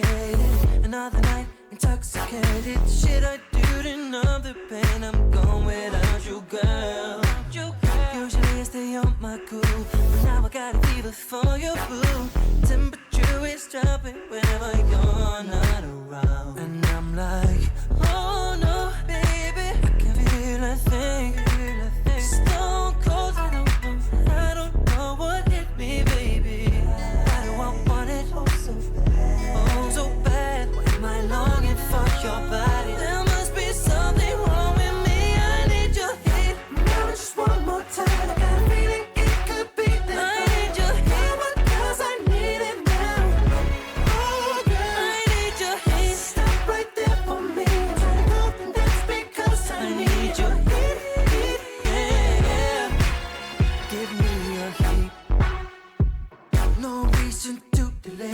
complicated. Another night intoxicated. Shit I do to numb the pain. I'm gone without you, girl. Usually I stay on my cool, but now I got a fever for your boo. Temperature is dropping whenever you're listen to the